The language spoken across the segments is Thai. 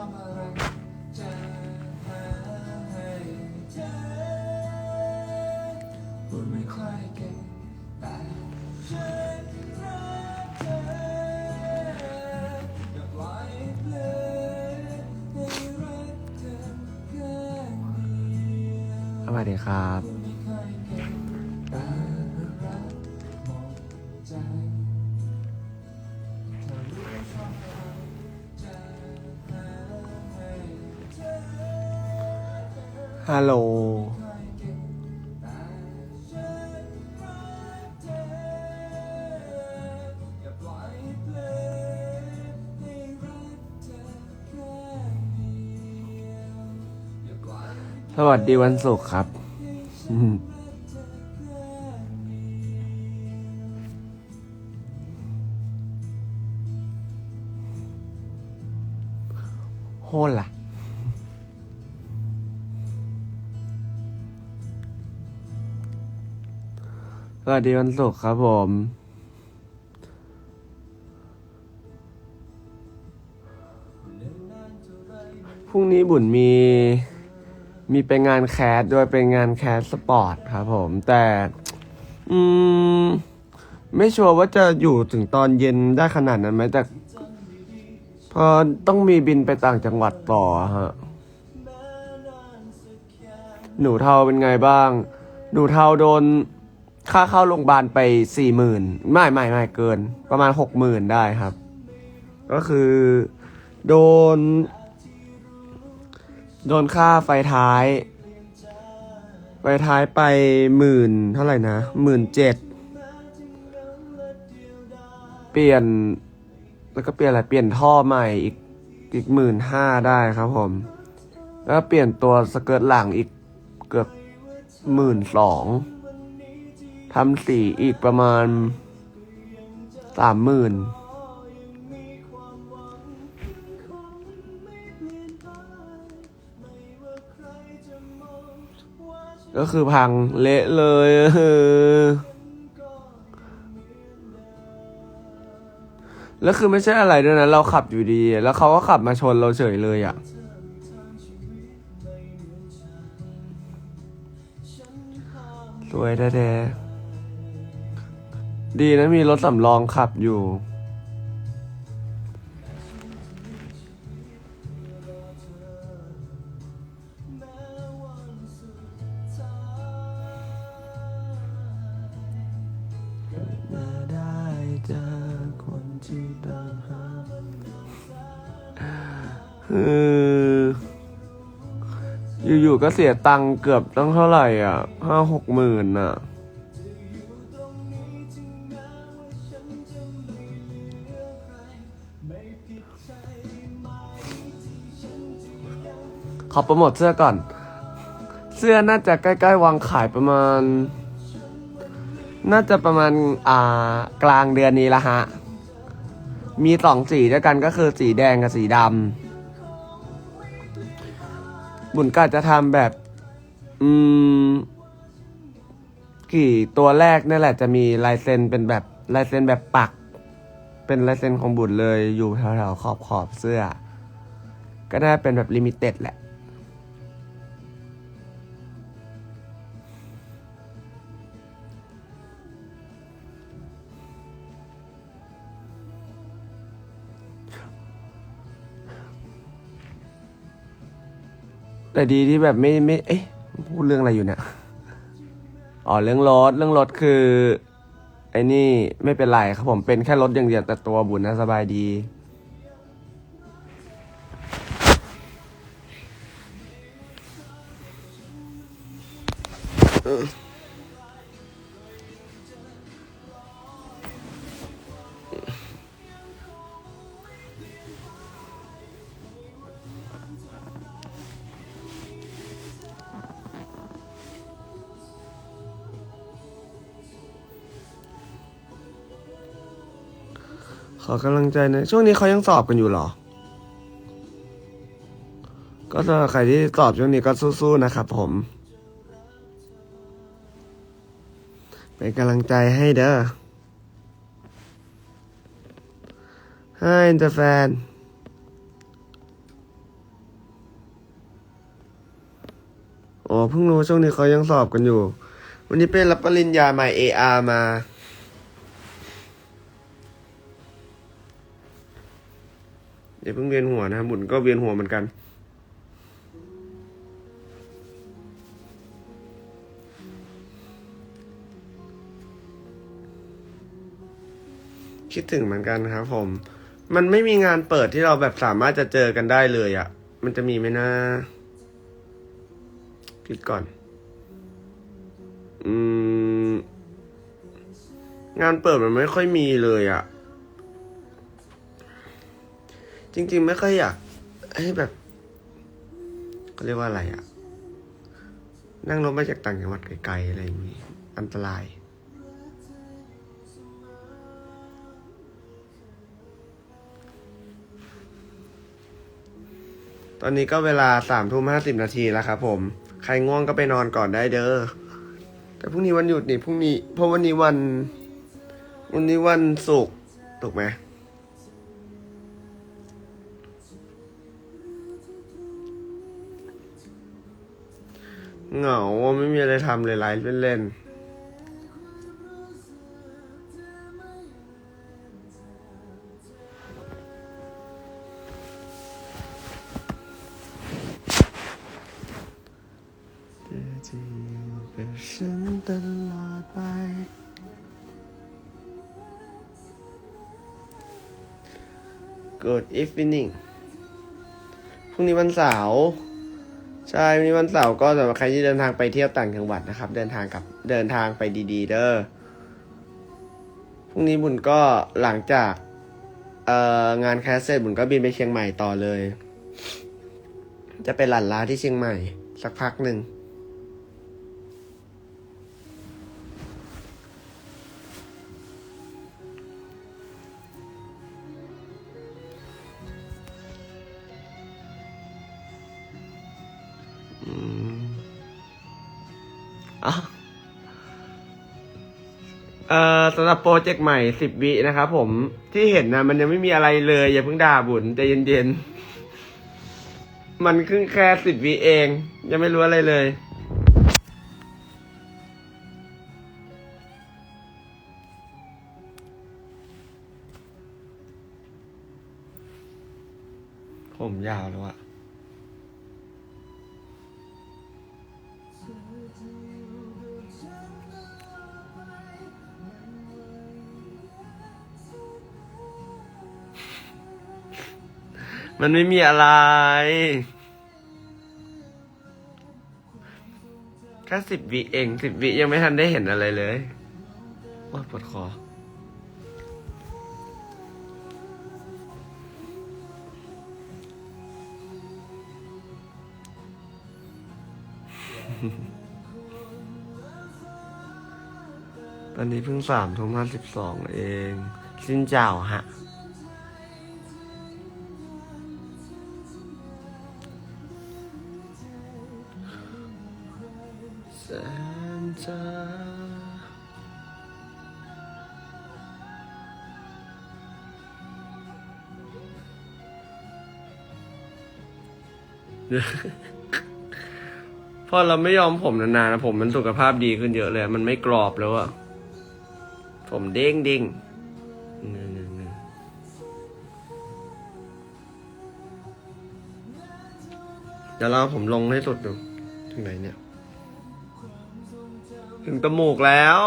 อบอะไรจะหาให้เธอพูดไม่ค่อยเก่งแต่ฉันรักเธออย่าปล่อยเพลงให้รักเธอแค่เดียว สวัสดีครับไาปล่อยสวัสดีวันศุกร์ครับอืมโหล่ะ วัสดีวันศุกร์ครับผม พรุ่งนี้บุญมี มีไปงานแคสด้วยเป็นงานแคสสปอร์ตครับผม แต่ อืม ไม่ชัวร์ว่าจะอยู่ถึงตอนเย็นได้ขนาดนั้นไหมแต่พอต้องมีบินไปต่างจังหวัดต่อฮะ หนูเทาเป็นไงบ้าง หนูเทาโดน ค่าเข้าโรงพยาบาลไปสี่หมื่นไม่ไม่ไม่เกิน ประมาณหกหมื่นได้ครับ ก็คือ โดน โดนค่าไฟท้าย ไฟท้ายไปหมื่นเท่าไหร่นะหมื่นเจ็ดเปลี่ยน แล้วก็เปลี่ยนอะไรเปลี่ยนท่อใหม่อีกอีกหมื่นห้าได้ครับผม แล้วเปลี่ยนตัวสเกิร์ตหลังอีกเกือบหมื่นสอง ทำสีอีกประมาณสามหมื่นก็คือพังเละเลยแล้วคือไม่ใช่อะไรด้วยนะ เราขับอยู่ดี แล้วเขาก็ขับมาชนเราเฉยเลยอะ่ะ สวยแท้ๆ ดีนะมีรถสำรองขับอยู่ มาได้เจอคนที่ตามหาเอออยู่ๆก็เสียตังค์เกือบตั้งเท่าไหร่อะห้าหกหมื่นอะ อโปรโมทเสื้อก่อน เสื้อน่าจะใกล้ๆวางขายประมาณ น่าจะประมาณอ่ากลางเดือนนี้ละฮะ มีสองสีด้วยกันก็คือสีแดงกับสีดำบุญกาจะทำแบบ อืม กี่ตัวแรกนี่แหละจะมีลายเซ็นเป็นแบบลายเซ็นแบบปัก เป็นลายเซ็นของบุญเลยอยู่แถวๆขอบขอบเสื้อ ก็น่าเป็นแบบลิมิเต็ดแหละ แต่ดีที่แบบไม่ไม่เอ๊ะพูดเรื่องอะไรอยู่เนี่ยอ๋อเรื่องรถเรื่องรถคือไอ้นี่ไม่เป็นไรครับผมเป็นแค่รถอย่างเดียวแต่ตัวบุญนะสบายดีขอ ขอกำลังใจนะช่วงนี้เขายังสอบกันอยู่หรอ ก็สำหรับใครที่สอบช่วงนี้ก็สู้ๆนะครับผม เป็นกำลังใจให้เด้อให้เดอะแฟนอ๋อเพิ่งรู้ช่วงนี้เขายังสอบกันอยู่ วันนี้เป็นรับปริญญาใหม่ AR มา เดี๋ยวเพิ่งเวียนหัวนะบุญก็เวียนหัวเหมือนกัน คิดถึงเหมือนกันครับผม มันไม่มีงานเปิดที่เราแบบสามารถจะเจอกันได้เลยอะ่ะ มันจะมีไหมนะคิดก่อน อืม งานเปิดมันไม่ค่อยมีเลยอะ่ะ จริง ๆ ไม่ค่อยอยากให้แบบเขาเรียกว่าอะไรอะ่ะนั่งรถมาจากต่างจังหวัดไกลๆอะไรอย่างนี้ อันตราย ตอนนี้ก็เวลาสามทุ่มห้าสิบนาทีแล้วครับผม ใครง่วงก็ไปนอนก่อนได้เด้อ แต่พรุ่งนี้วันหยุดนี่พรุ่งนี้ เพราะวันนี้วัน วันนี้วันศุกร์ถูกไหม เหงาอะไม่มีอะไรทำเลยไลฟ์เล่นๆเธอจะอยู่กับฉันตลอดไป Good evening พรุ่งนี้วันเสาร์ ใช่วันนี้วันเสาร์ก็สำหรับใครที่เดินทางไปเที่ยวต่างจังหวัดนะครับ เดินทางกับเดินทางไปดีๆ เด้อพรุ่งนี้บุญก็หลังจากเอ่องานแคสเสร็จบุญก็บินไปเชียงใหม่ต่อเลย จะไปหลั่นล้าที่เชียงใหม่ สักพักหนึ่ง เอ่อสำหรับโปรเจกต์ใหม่สิบวินะครับผมที่เห็นนะมันยังไม่มีอะไรเลย อย่าเพิ่งด่าบุญใจเย็นๆ มันเพิ่งแค่สิบวิเอง ยังไม่รู้อะไรเลย มันไม่มีอะไร แค่สิบวิเองสิบวิยังไม่ทันได้เห็นอะไรเลยโอ้ยปวดคอตอนนี้เพิ่งสามทุ่มห้าสิบสองเอง สิ้นเจ้าฮะ พอเราไม่ยอมผมนานๆนะผมมันสุขภาพดีขึ้นเยอะเลย มันไม่กรอบแล้วอะผมเด้งเด้งเงื้อเดี๋ยวเราผมลงให้สุดดูถึงไหนเนี่ย ถึงจมูกแล้ว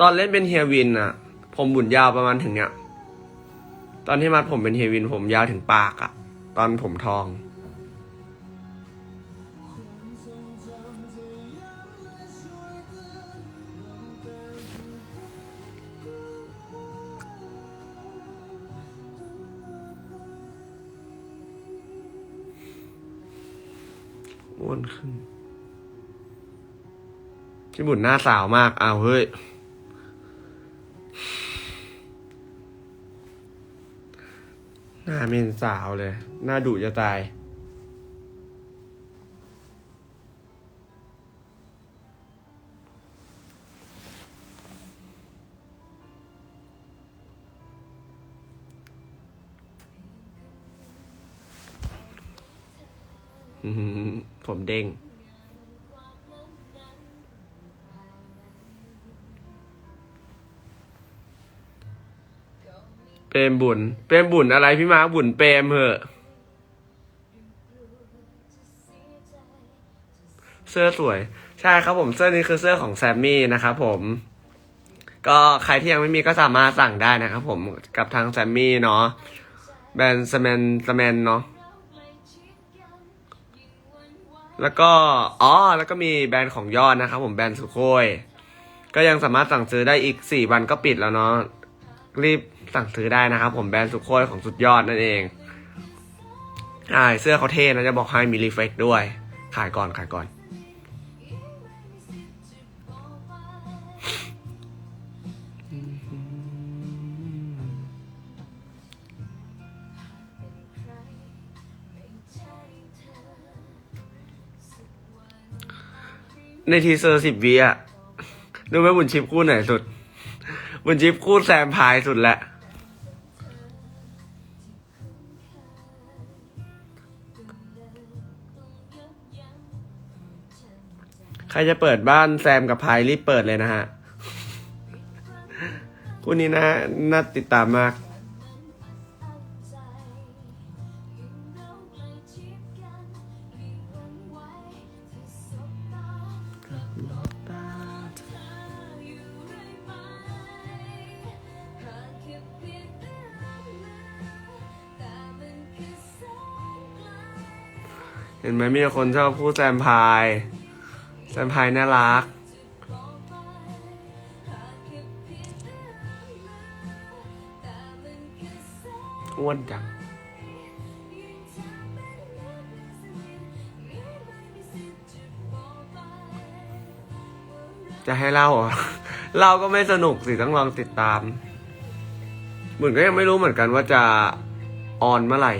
ตอนเล่นเป็นเฮียวินอะผมบุญยาวประมาณถึงเนี้ยตอนที่มัดผมเป็นเฮียวินผมยาวถึงปากอะ ตอนผมทอง อ้วนขึ้นพี่บุญหน้าสาวมาก อ้าวเฮ้ย หน้าเมนสาวเลย หน้าดุจะตาย ผมเด้ง รมบุญเปรมบุญอะไรพี่มาบุญเปรมเหอะเสื้อสวย ใช่ครับผมเสื้อนี้คือเสื้อของแซมมี่นะครับผมก็ใครที่ยังไม่มีก็สามารถสั่งได้นะครับผมกับทางแซมมี่เนาะแบรนด์สแมนสแมนเนาะแล้วก็อ๋อแล้วก็มีแบรนด์ของยอดนะครับผมแบรนด์สุโคยก็ยังสามารถสั่งซื้อได้อีกสี่วันก็ปิดแล้วเนาะรีบ สั่งซื้อได้นะครับ ผมแบรนด์สุโคยของสุดยอดนั่นเองอ่าเสื้อเขาเท่นะจะบอกให้มีรีเฟกด้วย ขายก่อนขายก่อน ในทีเซอร์สิบวิอะดูไหมบุญชิปคู่ไหนสุด บุญชิปคู่แซมพายสุดแหละ รจะเปิดบ้านแซมกับพายรีบเปิดเลยนะฮะคู่นี้นะน่าติดตามมากเห็นไหมมีคนชอบพูดแซมพาย แซมพายน่ารัก อ้วนจังจะให้เล่าเหรอเล่าก็ไม่สนุกสิ ต้องลองติดตาม เหมือนก็ยังไม่รู้เหมือนกันว่าจะออนเมื่อไหร่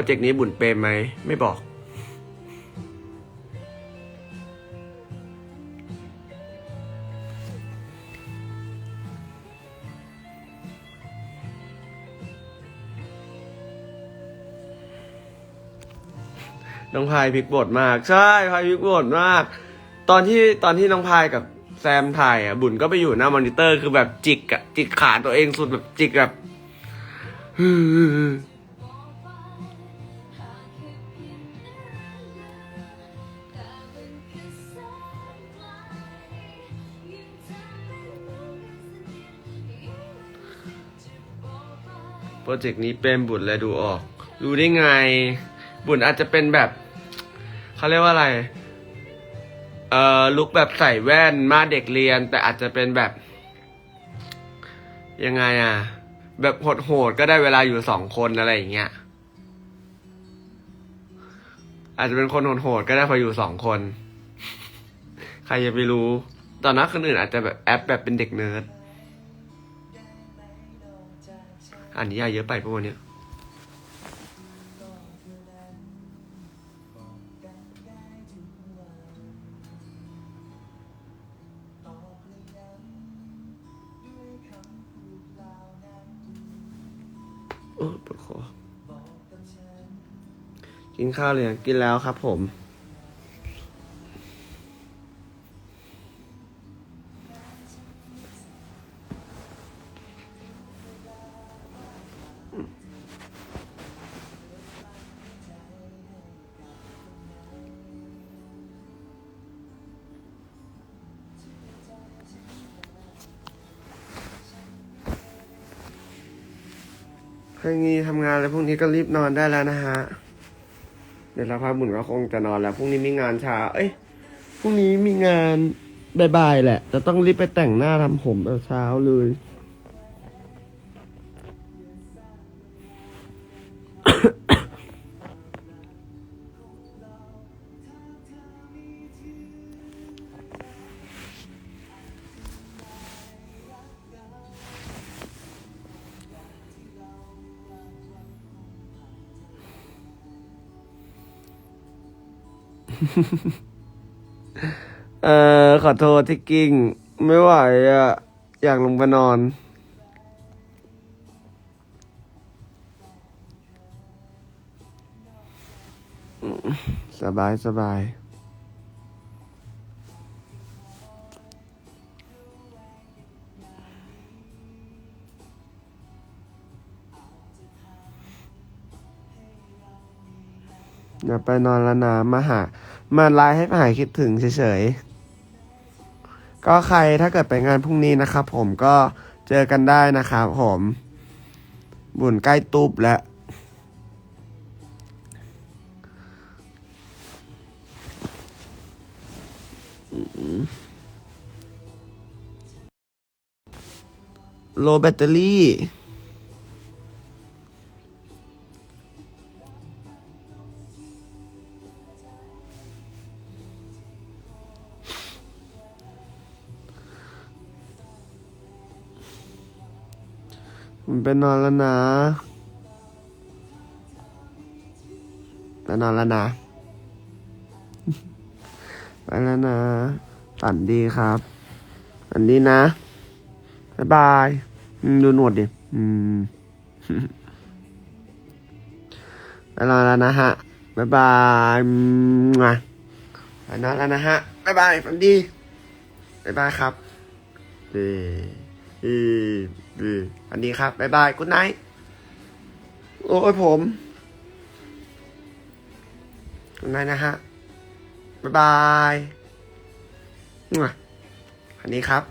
รเจกต์นี้บุญเปรมไหม ไม่บอก น้องพายพลิกบทมาก ใช่พายพลิกบทมาก ตอนที่ตอนที่น้องพายกับแซมถ่ายอะ บุญก็ไปอยู่หน้ามอนิเตอร์คือแบบจิกอะ จิกขาตัวเองสุดแบบจิกแบบ โปรเจกต์นี้เป็นบุญและดูออก รู้ได้ไง บุญอาจจะเป็นแบบเขาเรียกว่าอะไร เอ่อลุกแบบใส่แว่นมาเด็กเรียน แต่อาจจะเป็นแบบ ยังไงอะแบบโหดๆก็ได้เวลาอยู่สองคนอะไรอย่างเงี้ยอาจจะเป็นคนโหดๆก็ได้พออยู่สองคน ใครจะไปรู้ ตอนนั้นคนอื่นอาจจะแบบแอปแบบเป็นเด็กเนิร์ด อ่านนิยายเยอะไปปะวันเนี้ยโอ้ปวดคอกินข้าวเลยกินแล้วครับผม พรุ่งนี้ทำงานแล้วพรุ่งนี้ก็รีบนอนได้แล้วนะฮะ เดี๋ยวเราพาบุญก็คงจะนอนแล้วพรุ่งนี้มีงานเช้าเอ้ยพรุ่งนี้มีงานบ่ายๆแหละ จะต้องรีบไปแต่งหน้าทำผมแต่เช้าเลย เออขอโทษที่กิ้ง ไม่ไหวอะอยากลงไปนอน สบายสบายเดี๋ไปนอนแล้วนะมาหา มาไลน์ให้หายคิดถึงเฉยๆ ก็ใครถ้าเกิดไปงานพรุ่งนี้นะครับผมก็เจอกันได้นะครับผม บุญใกล้ตูบแล้วโลแบตเตอรี่ ไปนอนแล้วนะไปนอนแล้วนะ ไปแล้วนะ ฝันดีครับฝันดีนะ บ๊ายบายดูหนวดดิ อืมไปนอนแล้วนะฮะ บ๊ายบายมาไปนอนแล้วนะฮะ บ๊ายบายฝันดี บ๊ายบายครับเออเอืมอันนี้ครับ บ๊ายบายกุ๊ดไนท์โอ้ยผมกุ๊ดไนท์นะฮะ บ๊ายบายอันนี้ครับ